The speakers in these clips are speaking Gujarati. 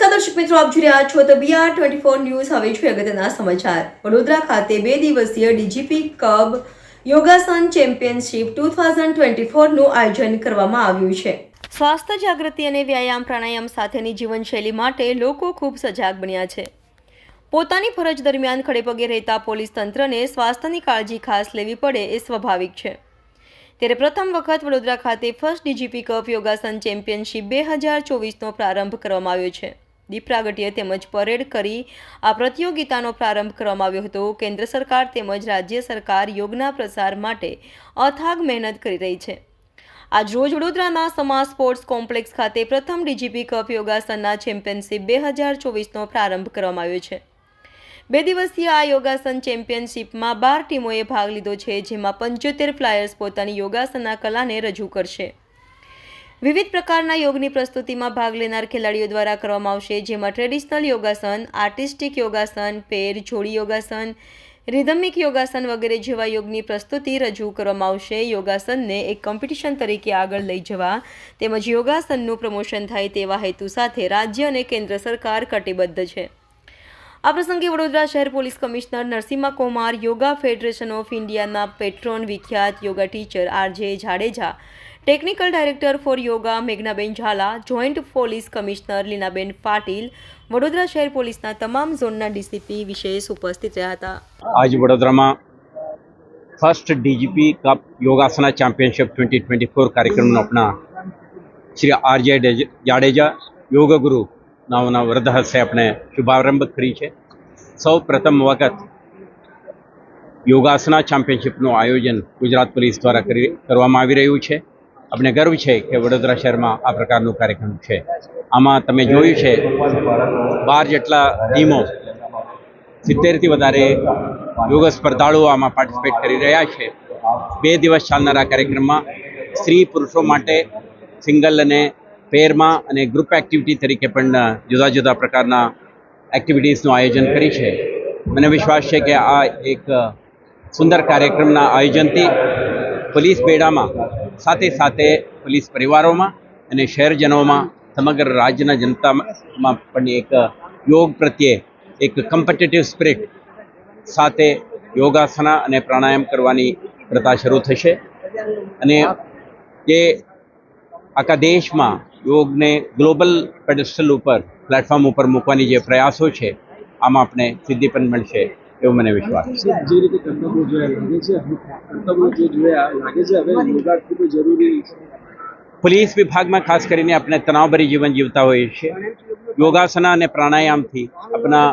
દર્શક મિત્રો, આપ જોઈ રહ્યા છો તો બીઆર ટ્વેન્ટી ફોર ન્યૂઝ હવે છે અગત્યના સમાચાર. વડોદરા ખાતે બે દિવસીય DGP cup Yogasana championship two thousand twenty ફોરનું આયોજન કરવામાં આવ્યું છે. સ્વાસ્થ્ય જાગૃતિ અને વ્યાયામ પ્રાણાયામ સાથેની જીવનશૈલી માટે લોકો ખૂબ સજાગ બન્યા છે. પોતાની ફરજ દરમિયાન ખડેપગે રહેતા પોલીસ તંત્રને સ્વાસ્થ્યની કાળજી ખાસ લેવી પડે એ સ્વાભાવિક છે. ત્યારે પ્રથમ વખત વડોદરા ખાતે first DGP cup Yogasana championship બે હજાર ચોવીસનો પ્રારંભ કરવામાં આવ્યો છે. દીપ પ્રાગટ્ય તેમજ પરેડ કરી આ પ્રતિયોગિતાનો પ્રારંભ કરવામાં આવ્યો હતો. કેન્દ્ર સરકાર તેમજ રાજ્ય સરકાર યોગના પ્રસાર માટે અથાગ મહેનત કરી રહી છે. આજ રોજ વડોદરાના સમા સ્પોર્ટ્સ કોમ્પ્લેક્સ ખાતે પ્રથમ ડીજીપી કપ યોગાસનના ચેમ્પિયનશિપ બે હજાર ચોવીસનો પ્રારંભ કરવામાં આવ્યો છે. બે દિવસીય આ યોગાસન ચેમ્પિયનશિપમાં બાર ટીમોએ ભાગ લીધો છે, જેમાં પંચોતેર ફ્લાયર્સ પોતાની યોગાસનના કલાને રજૂ કરશે. વિવિધ પ્રકારના યોગની પ્રસ્તુતિમાં ભાગ લેનાર ખેલાડીઓ દ્વારા કરવામાં આવશે, જેમાં ટ્રેડિશનલ યોગાસન આર્ટિસ્ટિક યોગાસન પેર જોડી યોગાસન રિધમિક યોગાસન વગેરે જેવા યોગની પ્રસ્તુતિ રજૂ કરવામાં આવશે. યોગાસનને એક કોમ્પિટિશન તરીકે આગળ લઈ જવા તેમજ યોગાસનનું પ્રમોશન થાય તેવા હેતુ સાથે રાજ્ય અને કેન્દ્ર સરકાર કટિબદ્ધ છે. આ પ્રસંગે વડોદરા શહેર police commissioner Narasimha Kumar, yoga federation of ઇન્ડિયાના પેટ્રોન વિખ્યાત yoga teacher RJ Jadeja technical director for yoga Meghnaben Zala joint police commissioner Leenaben Patil Vadodara શહેર પોલીસના તમામ ઝોનના ડીસીપી વિશેષ ઉપસ્થિત રહ્યા હતા. આજ વડોદરામાં first DGP cup Yogasana championship twenty twenty four કાર્યક્રમનો આપણા શ્રી આરજે જાડેજા યોગ ગુરુ નામના વૃદ્ધ હસ્તે આપણે શુભારંભ કરી છે. સૌ પ્રથમ વખત યોગાસના ચેમ્પિયનશિપનું આયોજન ગુજરાત પોલીસ દ્વારા કરી, કરવામાં આવી રહ્યું છે. આપણે ગર્વ છે કે વડોદરા શહેરમાં આ પ્રકારનો કાર્યક્રમ છે. આમાં તમે જોયું છે, બાર જેટલા ટીમો સિત્તેરથી વધારે યોગ સ્પર્ધાળુઓ આમાં પાર્ટિસિપેટ કરી રહ્યા છે. બે દિવસ ચાલનારા કાર્યક્રમમાં સ્ત્રી પુરુષો માટે સિંગલ અને પેરમાં અને ગ્રુપ એક્ટિવિટી તરીકે પણ જુદા જુદા પ્રકારના એક્ટિવિટીઝનું આયોજન કરી છે. મને વિશ્વાસ છે કે આ એક સુંદર કાર્યક્રમના આયોજનથી પોલીસ બેડામાં સાથે સાથે પોલીસ પરિવારોમાં અને શહેરજનોમાં સમગ્ર રાજ્યના જનતામાં પણ એક યોગ પ્રત્યે એક કમ્પિટેટિવ સ્પિરિટ સાથે યોગાસના અને પ્રાણાયામ કરવાની પ્રથા શરૂ થશે. અને જે આખા દેશમાં યોગને ગ્લોબલ પેડેસ્ટલ ઉપર, પ્લેટફોર્મ ઉપર મૂકવાની જે પ્રયાસો છે આમાં આપણે સિદ્ધિ પણ મળશે એવો મને વિશ્વાસ છે. જે રીતે કર્તવ્યો જોયા લાગે છે કર્તવ્યો જે જોયા લાગે છે હવે યોગા ખૂબ જરૂરી છે. પોલીસ વિભાગમાં ખાસ કરીને આપણે તણાવભરી જીવન જીવતા હોઈએ છીએ. યોગાસના અને પ્રાણાયામથી આપણા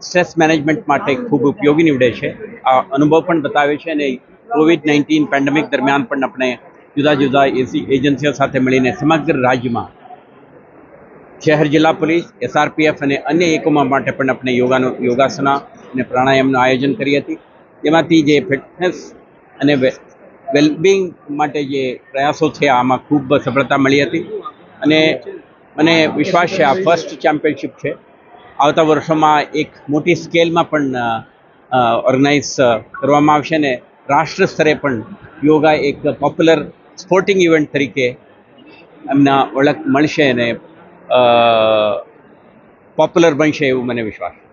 સ્ટ્રેસ મેનેજમેન્ટ માટે ખૂબ ઉપયોગી નીવડે છે. આ અનુભવ પણ બતાવે છે અને કોવિડ નાઇન્ટીન પેન્ડેમિક દરમિયાન પણ આપણે જુદા જુદા એસી એજન્સીઓ સાથે મળીને સમગ્ર રાજ્યમાં શહેર જિલ્લા પોલીસ, એસઆરપીએફ અને અન્ય એકમો માટે પણ આપણે યોગાનો, યોગાસના અને પ્રાણાયામનું આયોજન કરી હતી. તેમાંથી જે ફિટનેસ અને વેલબિંગ માટે જે પ્રયાસો છે, આમાં ખૂબ સફળતા મળી હતી. અને મને વિશ્વાસ છે, આ ફર્સ્ટ ચેમ્પિયનશિપ છે. આવતા વર્ષોમાં એક મોટી સ્કેલમાં પણ ઓર્ગેનાઇઝ કરવામાં આવશે અને રાષ્ટ્ર સ્તરે પણ યોગા એક પોપ્યુલર સ્પોર્ટિંગ ઇવેન્ટ તરીકે એમના ઓળખ મળશે અને પોપ્યુલર બનશે એવું મને વિશ્વાસ